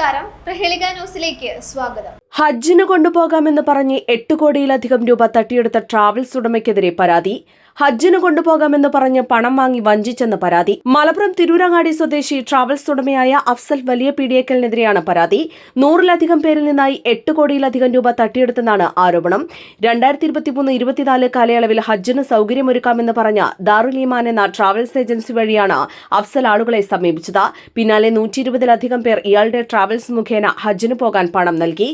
നമസ്കാരം. പ്രഹേളിക ന്യൂസിലേക്ക് സ്വാഗതം. ഹജ്ജിന് കൊണ്ടുപോകാമെന്ന് പറഞ്ഞ് എട്ട് കോടിയിലധികം രൂപ തട്ടിയെടുത്ത ട്രാവൽസ് ഉടമയ്ക്കെതിരെ പരാതി. ഹജ്ജിന് കൊണ്ടുപോകാമെന്ന് പറഞ്ഞ് പണം വാങ്ങി വഞ്ചിച്ചെന്ന് പരാതി. മലപ്പുറം തിരൂരങ്ങാടി സ്വദേശി ട്രാവൽസ് ഉടമയായ അഫ്സൽ വലിയ പീഡിയക്കലിനെതിരെയാണ് പരാതി. നൂറിലധികം പേരിൽ നിന്നായി എട്ട് കോടിയിലധികം രൂപ തട്ടിയെടുത്തെന്നാണ് ആരോപണം. രണ്ടായിരത്തി ഇരുപത്തിമൂന്ന് ഇരുപത്തിനാല് കാലയളവിൽ ഹജ്ജിന് സൗകര്യമൊരുക്കാമെന്ന് പറഞ്ഞ ദാറുൽ ഈമാൻ എന്ന ട്രാവൽസ് ഏജൻസി വഴിയാണ് അഫ്സൽ ആളുകളെ സമീപിച്ചത്. പിന്നാലെ നൂറ്റി ഇരുപതിലധികം പേർ ഇയാളുടെ ട്രാവൽസ് മുഖേന ഹജ്ജിന് പോകാൻ പണം നൽകി.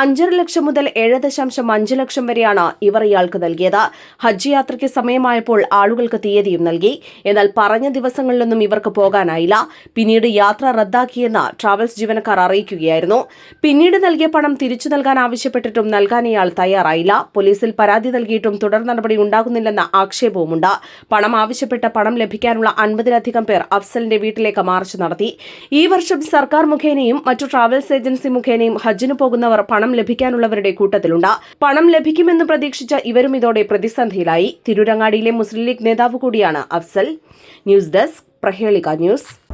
അഞ്ചര ലക്ഷം മുതൽ ഏഴ് ദശാംശം അഞ്ച് ലക്ഷം വരെയാണ് ഇവർ ഇയാൾക്ക് നൽകിയത്. ഹജ്ജ് യാത്രയ്ക്ക് സമയമായപ്പോൾ ആളുകൾക്ക് തീയതിയും നൽകി. എന്നാൽ പറഞ്ഞ ദിവസങ്ങളിലൊന്നും ഇവർക്ക് പോകാനായില്ല. പിന്നീട് യാത്ര റദ്ദാക്കിയെന്ന് ട്രാവൽസ് ജീവനക്കാർ അറിയിക്കുകയായിരുന്നു. പിന്നീട് നൽകിയ പണം തിരിച്ചു നൽകാൻ ആവശ്യപ്പെട്ടിട്ടും നൽകാൻ ഇയാൾ തയ്യാറായില്ല. പോലീസിൽ പരാതി നൽകിയിട്ടും തുടർ നടപടി ഉണ്ടാകുന്നില്ലെന്ന ആക്ഷേപവുമുണ്ട്. പണം ആവശ്യപ്പെട്ട പണം ലഭിക്കാനുള്ള അൻപതിലധികം പേർ അഫ്സലിന്റെ വീട്ടിലേക്ക് മാർച്ച് നടത്തി. ഈ വർഷം സർക്കാർ മുഖേനയും മറ്റു ട്രാവൽസ് ഏജൻസി മുഖേനയും ഹജ്ജിന് പോകുന്നവർ പണം ലഭിക്കാനുള്ളവരുടെ കൂട്ടത്തിലുണ്ട്. പണം ലഭിക്കുമെന്ന് പ്രതീക്ഷിച്ച ഇവരും ഇതോടെ പ്രതിസന്ധിയിലായി. തിരുരങ്ങാടിയിലെ മുസ്ലിം ലീഗ് നേതാവ് കൂടിയാണ് Afsal. News desk Prahelika news.